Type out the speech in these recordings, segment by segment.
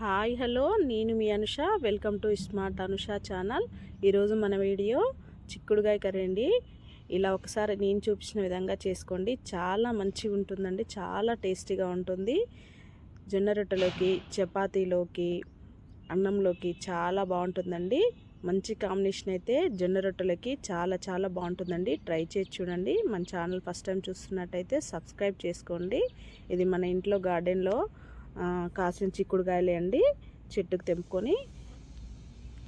Hi hello. నేను మీ Anusha. Welcome to smart Anusha channel. ఈరోజు మన వీడియో చిక్కుడుగాయ కర్రీ అండి. ఇలా ఒకసారి నేను చూపించిన విధంగా చేసుకోండి. చాలా మంచిగా ఉంటుందండి. చాలా టేస్టీగా ఉంటుంది. జొన్న రొట్టెలోకి చపాతీలోకి అన్నంలోకి చాలా బాగుంటుందండి. మంచి కాంబినేషన్ అయితే జొన్న రొట్టెలకి చాలా చాలా బాగుంటుందండి. ట్రై చేసి చూడండి. మన ఛానల్ ఫస్ట్ టైం చూస్తున్నట్టయితే సబ్స్క్రైబ్ చేసుకోండి. ఇది మన ఇంట్లో గార్డెన్లో కాసిన చిక్కుడుకాయలే అండి. చెట్టుకు తెంపుకొని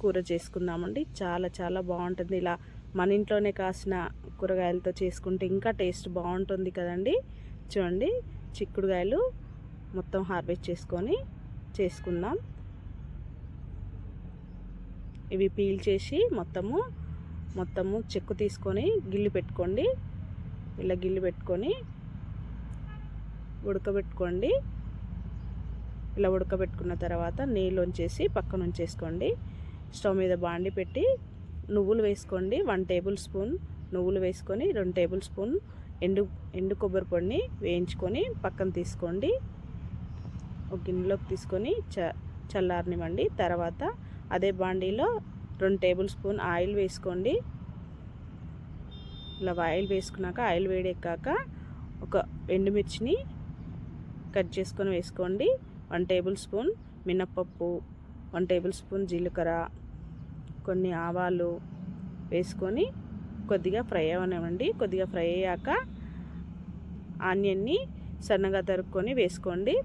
కూర చేసుకుందామండి. చాలా చాలా బాగుంటుంది. ఇలా మన ఇంట్లోనే కాసిన కూరగాయలతో చేసుకుంటే ఇంకా టేస్ట్ బాగుంటుంది కదండి. చూడండి చిక్కుడుకాయలు మొత్తం హార్వెస్ట్ చేసుకొని చేసుకుందాం. ఇవి పీల్ చేసి మొత్తము మొత్తము చెక్కు తీసుకొని గిల్లి పెట్టుకోండి. ఇలా గిల్లి పెట్టుకొని ఉడకబెట్టుకోండి. ఇలా ఉడకబెట్టుకున్న తర్వాత నీళ్ళు ఉంచేసి పక్కన ఉంచేసుకోండి స్టవ్ మీద బాండి పెట్టి నువ్వులు వేసుకోండి. వన్ టేబుల్ స్పూన్ నువ్వులు వేసుకొని రెండు టేబుల్ స్పూన్ ఎండు ఎండు కొబ్బరి పొడిని వేయించుకొని పక్కన తీసుకోండి. ఒక గిన్నెలోకి తీసుకొని చ చల్లారనివ్వండి. తర్వాత అదే బాండీలో రెండు టేబుల్ స్పూన్ ఆయిల్ వేసుకోండి. ఇలా ఆయిల్ వేసుకున్నాక ఆయిల్ వేడెక్కాక ఒక ఎండుమిర్చిని కట్ చేసుకొని వేసుకోండి. వన్ టేబుల్ స్పూన్ మినప్పప్పు వన్ టేబుల్ స్పూన్ జీలకర్ర కొన్ని ఆవాలు వేసుకొని కొద్దిగా ఫ్రై అవనివ్వండి. కొద్దిగా ఫ్రై అయ్యాక ఆనియన్ని సన్నగా తరుక్కొని వేసుకోండి.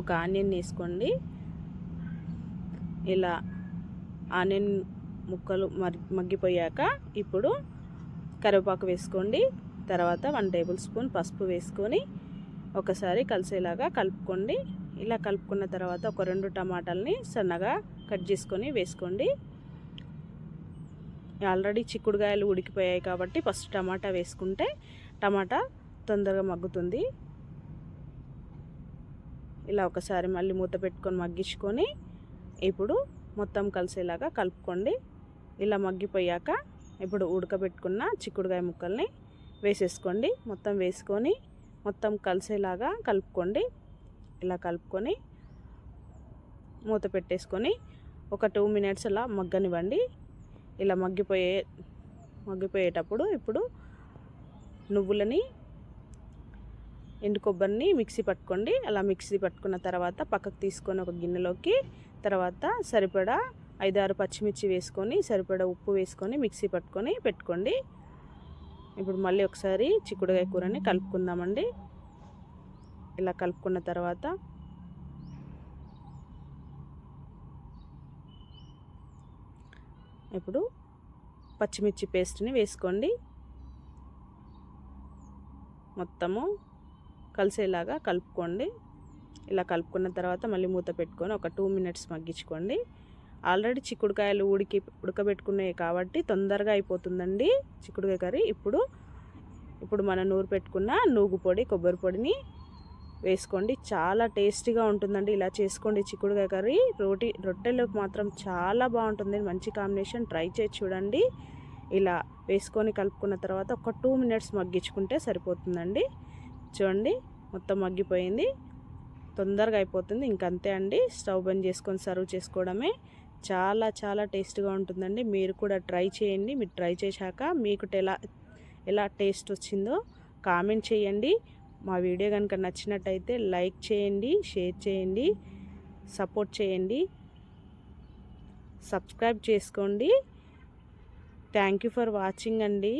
ఒక ఆనియన్ వేసుకోండి. ఇలా ఆనియన్ ముక్కలు మగ్గిపోయాక ఇప్పుడు కరివేపాకు వేసుకోండి. తర్వాత వన్ టేబుల్ స్పూన్ పసుపు వేసుకొని ఒకసారి కలిసేలాగా కలుపుకోండి. ఇలా కలుపుకున్న తర్వాత ఒక రెండు టమాటాలని సన్నగా కట్ చేసుకొని వేసుకోండి. ఆల్రెడీ చిక్కుడుకాయలు ఉడికిపోయాయి కాబట్టి ఫస్ట్ టమాటా వేసుకుంటే టమాటా తొందరగా మగ్గుతుంది. ఇలా ఒకసారి మళ్ళీ మూత పెట్టుకొని మగ్గించుకొని ఇప్పుడు మొత్తం కలిసేలాగా కలుపుకోండి. ఇలా మగ్గిపోయాక ఇప్పుడు ఉడకబెట్టుకున్న చిక్కుడుకాయ ముక్కల్ని వేసేసుకోండి. మొత్తం వేసుకొని మొత్తం కలిసేలాగా కలుపుకోండి. ఇలా కలుపుకొని మూత పెట్టేసుకొని ఒక టూ మినిట్స్ అలా మగ్గనివ్వండి. ఇలా మగ్గిపోయే మగ్గిపోయేటప్పుడు ఇప్పుడు నువ్వులని ఎండు కొబ్బరిని మిక్సీ పట్టుకోండి. అలా మిక్సీ పట్టుకున్న తర్వాత పక్కకు తీసుకొని ఒక గిన్నెలోకి తర్వాత సరిపడా ఐదారు పచ్చిమిర్చి వేసుకొని సరిపడా ఉప్పు వేసుకొని మిక్సీ పట్టుకొని పెట్టుకోండి. ఇప్పుడు మళ్ళీ ఒకసారి చిక్కుడుకాయ కూరని కలుపుకుందామండి. ఇలా కలుపుకున్న తర్వాత ఇప్పుడు పచ్చిమిర్చి పేస్ట్ని వేసుకోండి. మొత్తము కలిసేలాగా కలుపుకోండి. ఇలా కలుపుకున్న తర్వాత మళ్ళీ మూత పెట్టుకొని ఒక టూ మినిట్స్ మగ్గించుకోండి. ఆల్రెడీ చిక్కుడుకాయలు ఉడికి ఉడకబెట్టుకున్నాయి కాబట్టి తొందరగా అయిపోతుందండి చిక్కుడుకాయ కర్రీ. ఇప్పుడు ఇప్పుడు మనం నూరు పెట్టుకున్న నూగు పొడి కొబ్బరి పొడిని వేసుకోండి. చాలా టేస్టీగా ఉంటుందండి ఇలా చేసుకోండి చిక్కుడుకాయ కర్రీ. రోటీ రొట్టెలోకి మాత్రం చాలా బాగుంటుంది. మంచి కాంబినేషన్. ట్రై చేసి చూడండి. ఇలా వేసుకొని కలుపుకున్న తర్వాత ఒక టూ మినిట్స్ మగ్గించుకుంటే సరిపోతుందండి. చూడండి మొత్తం మగ్గిపోయింది. తొందరగా అయిపోతుంది. ఇంకంతే అండి. స్టవ్ బంద్ చేసుకొని సర్వ్ చేసుకోవడమే. చాలా చాలా టేస్ట్గా ఉంటుందండి. మీరు కూడా ట్రై చేయండి. మీరు ట్రై చేశాక మీకు ఎలా ఎలా టేస్ట్ వచ్చిందో కామెంట్ చేయండి. మా వీడియో కనుక నచ్చినట్టయితే లైక్ చేయండి షేర్ చేయండి సపోర్ట్ చేయండి. సబ్స్క్రైబ్ చేసుకోండి. థ్యాంక్ యూ ఫర్ వాచింగ్ అండి.